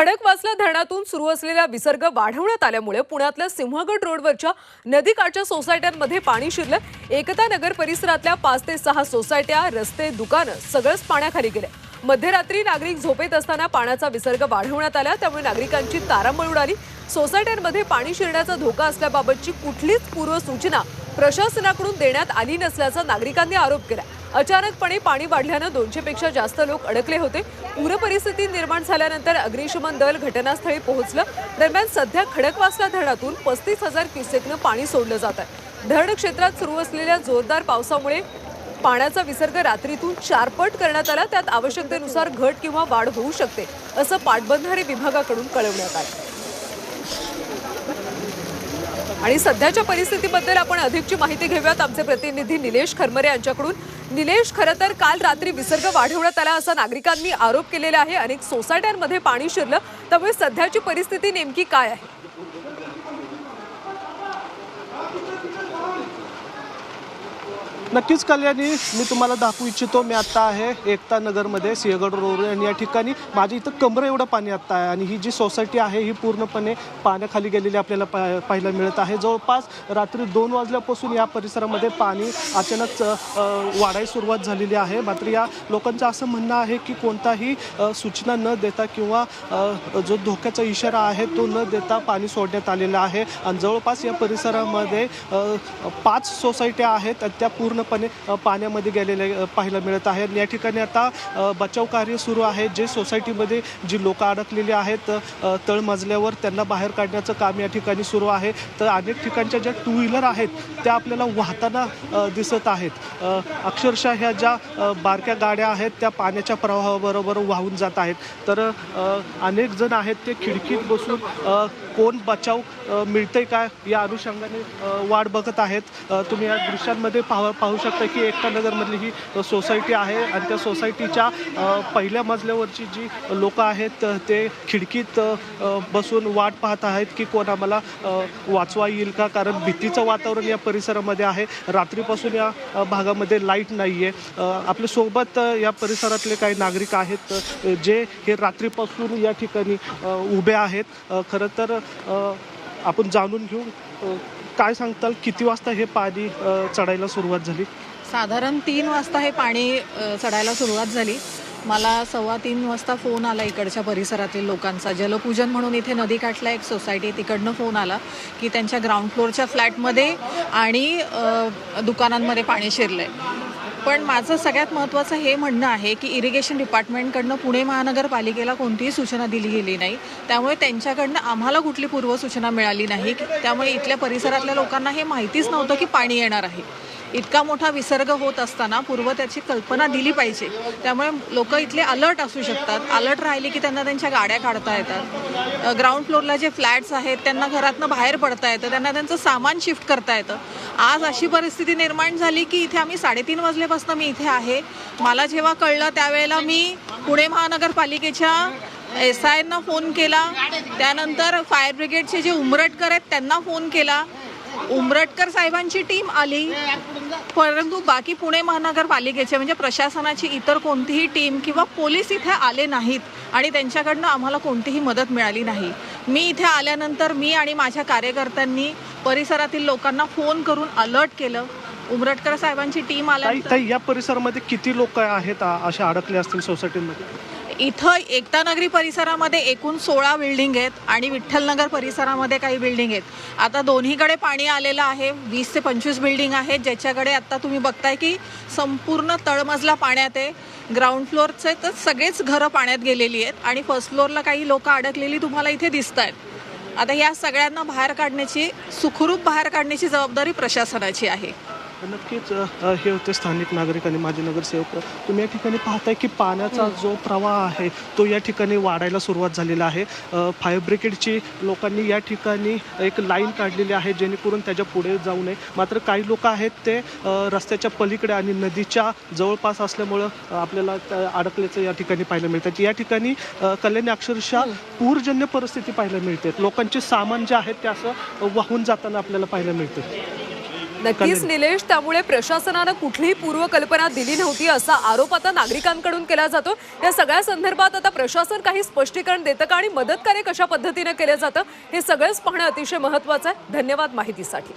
खडकवासला धरणातून सुरू असलेला विसर्ग वाढवण्यात आल्यामुळे पुण्यातल्या सिंहगड रोडवरच्या नदीकाठच्या सोसायट्यांमध्ये पाणी शिरलं. एकता नगर परिसरातल्या पाच ते सहा सोसायट्या रस्ते दुकानं सगळंच पाण्याखाली गेलं. मध्यरात्री नागरिक झोपेत असताना पाण्याचा विसर्ग वाढवण्यात आला. त्यामुळे नागरिकांची तारांबळ उडाली. सोसायट्यांमध्ये पाणी शिरण्याचा धोका असल्याबाबतची कुठलीच पूर्वसूचना प्रशासनाकडून देण्यात आली नसल्याचा नागरिकांनी आरोप केला. अचानकपणे पाणी वाढल्यानं दोनशेपेक्षा जास्त लोक अडकले होते. पूरपरिस्थिती निर्माण झाल्यानंतर अग्निशमन दल घटनास्थळी पोहोचलं. दरम्यान सध्या खडकवासला धरणातून पस्तीस हजार क्युसेकनं पाणी सोडलं जात आहे. धरण क्षेत्रात सुरू असलेल्या जोरदार पावसामुळे पाण्याचा विसर्ग रात्रीतून चारपट करण्यात आला. त्यात आवश्यकतेनुसार घट किंवा वाढ होऊ शकते असं पाटबंधारे विभागाकडून कळवण्यात आलं. आणि सध्याच्या परिस्थितीबद्दल आपण अधिकची माहिती घेऊयात. आमचे प्रतिनिधी निलेश खरमरे यांच्याकडून. निलेश खरं तर काल रात्री विसर्ग वाढवण्यात आला असा नागरिकांनी आरोप केलेला आहे. अनेक सोसायट्यांमध्ये पाणी शिरलं. त्यामुळे सध्याची परिस्थिती नेमकी काय आहे? नक्कीच कल्याणी मी तुम्हाला दाखवू इच्छितो मी आत्ता आहे एकता नगरमध्ये सिंहगड रोड आणि या ठिकाणी माझ्या इथं कमरं एवढं पाणी आत्ता आहे. आणि ही जी सोसायटी आहे ही पूर्णपणे पाण्याखाली गेलेली आपल्याला पा पाहायला मिळत आहे. जवळपास रात्री दोन वाजल्यापासून या परिसरामध्ये पाणी अचानक वाढायला सुरुवात झालेली आहे. मात्र या लोकांचं असं म्हणणं आहे की कोणताही सूचना न देता किंवा जो धोक्याचा इशारा आहे तो न देता पाणी सोडण्यात आलेला आहे. आणि जवळपास या परिसरामध्ये पाच सोसायट्या आहेत. त्या पूर्णपणे पाण्यामध्ये गेलेले पाहायला मिळत आहेत. आणि या ठिकाणी आता बचाव कार्य सुरू आहे. जे सोसायटीमध्ये जी लोकं अडकलेली आहेत तळमजल्यावर त्यांना बाहेर काढण्याचं काम या ठिकाणी सुरू आहे. तर अनेक ठिकाणच्या ज्या टू व्हीलर आहेत त्या आपल्याला वाहताना दिसत आहेत. अक्षरशः ह्या ज्या बारक्या गाड्या आहेत त्या पाण्याच्या प्रवाहाबरोबर वाहून जात आहेत. तर अनेक जण आहेत ते खिडकीत बसून कोण बचाव अ, मिळतंय काय या अनुषंगाने वाट बघत आहेत. तुम्ही या दृश्यांमध्ये पाहा पाहू शकता की एकता नगरमधली ही सोसायटी आहे आणि त्या सोसायटीच्या पहिल्या मजल्यावरची जी लोक आहेत ते खिडकीत बसून वाट पाहत आहेत की कोण आम्हाला वाचवा येईल का? कारण भीतीचं वातावरण या परिसरामध्ये आहे. रात्रीपासून या भागामध्ये लाइट नाही आहे आपल्यासोबत या परिसरातले काही नागरिक आहेत जे हे रात्रीपासून या ठिकाणी उभे आहेत. खरं तर आपण जाणून घेऊ काय सांगताल? किती वाजता हे पाणी चढायला सुरुवात झाली? साधारण तीन वाजता हे पाणी चढायला सुरुवात झाली. मला सव्वा तीन वाजता फोन आला इकडच्या परिसरातील लोकांचा. जलपूजन म्हणून इथे नदीकाठला एक सोसायटी तिकडनं फोन आला की त्यांच्या ग्राउंड फ्लोअरच्या फ्लॅटमध्ये आणि दुकानांमध्ये पाणी शिरलंय. पण माझं सगळ्यात महत्त्वाचं हे म्हणणं आहे की इरिगेशन डिपार्टमेंटकडनं पुणे महानगरपालिकेला कोणतीही सूचना दिली गेली नाही. त्यामुळे त्यांच्याकडनं आम्हाला कुठली पूर्वसूचना मिळाली नाही. त्यामुळे इथल्या परिसरातल्या लोकांना हे माहितीच नव्हतं की पाणी येणार आहे. इतका मोठा विसर्ग होत असताना पूर्व त्याची कल्पना दिली पाहिजे. त्यामुळे लोक इथले अलर्ट असू शकतात. अलर्ट राहिले की त्यांना त्यांच्या गाड्या काढता येतात. ग्राउंड फ्लोअरला जे फ्लॅट्स आहेत त्यांना घरातनं बाहेर पडता येतं. त्यांना त्यांचं सामान शिफ्ट करता येतं. आज अशी परिस्थिती निर्माण झाली की इथे आम्ही साडेतीन वाजल्यापासून मी इथे आहे. मला जेव्हा कळलं त्यावेळेला मी पुणे महानगरपालिकेच्या एस आयना फोन केला. त्यानंतर फायर ब्रिगेडचे जे उमरटकर आहेत त्यांना फोन केला. उमरटकर साहेबांची टीम आली. परंतु बाकी पुणे महानगरपालिकेचे म्हणजे प्रशासनाची इतर कोणतीही टीम किंवा पोलीस इथे आले नाहीत आणि त्यांच्याकडनं आम्हाला कोणतीही मदत मिळाली नाही. मी इथे आल्यानंतर मी आणि माझ्या कार्यकर्त्यांनी परिसरातील लोकांना फोन करून अलर्ट केलं. उमरटकर साहेबांची टीम ताई या परिसरामध्ये किती लोक आहेत असे अडकले असतील सोसायटीमध्ये? इथं एकतानगरी परिसरामध्ये एकूण सोळा बिल्डिंग आहेत आणि विठ्ठलनगर परिसरामध्ये काही बिल्डिंग आहेत. आता दोन्हीकडे पाणी आलेलं आहे. वीस ते पंचवीस बिल्डिंग आहेत. ज्याच्याकडे आता तुम्ही बघताय की संपूर्ण तळमजला पाण्यात आहे. ग्राउंड फ्लोअरचे तर सगळेच घरं पाण्यात गेलेली आहेत आणि फर्स्ट फ्लोअरला काही लोक अडकलेली तुम्हाला इथे दिसत आहेत आता या सगळ्यांना बाहेर काढण्याची सुखरूप बाहेर काढण्याची जबाबदारी प्रशासनाची आहे. नक्कीच हे होते स्थानिक नागरिक आणि माझे नगरसेवक. तुम्ही या ठिकाणी पाहताय की पाण्याचा जो प्रवाह आहे तो या ठिकाणी वाढायला सुरुवात झालेला आहे. फायर ब्रिगेडची लोकांनी या ठिकाणी एक लाईन काढलेली आहे जेणेकरून त्याच्या पुढे जाऊ नये. मात्र काही लोक आहेत ते रस्त्याच्या पलीकडे आणि नदीच्या जवळपास असल्यामुळं आपल्याला अडकल्याचं या ठिकाणी पाहायला मिळतात. या ठिकाणी कल्याणी अक्षरशः पूरजन्य परिस्थिती पाहायला मिळते. लोकांचे सामान जे आहेत ते असं वाहून जाताना आपल्याला पाहायला मिळते. नक्कीच निलेश त्यामुळे प्रशासनानं कुठलीही पूर्वकल्पना दिली नव्हती असा आरोप आता नागरिकांकडून केला जातो. या सगळ्या संदर्भात आता प्रशासन काही स्पष्टीकरण देतं का आणि मदत कार्य कशा पद्धतीनं केलं जातं हे सगळंच पाहणं अतिशय महत्वाचं आहे. धन्यवाद माहितीसाठी.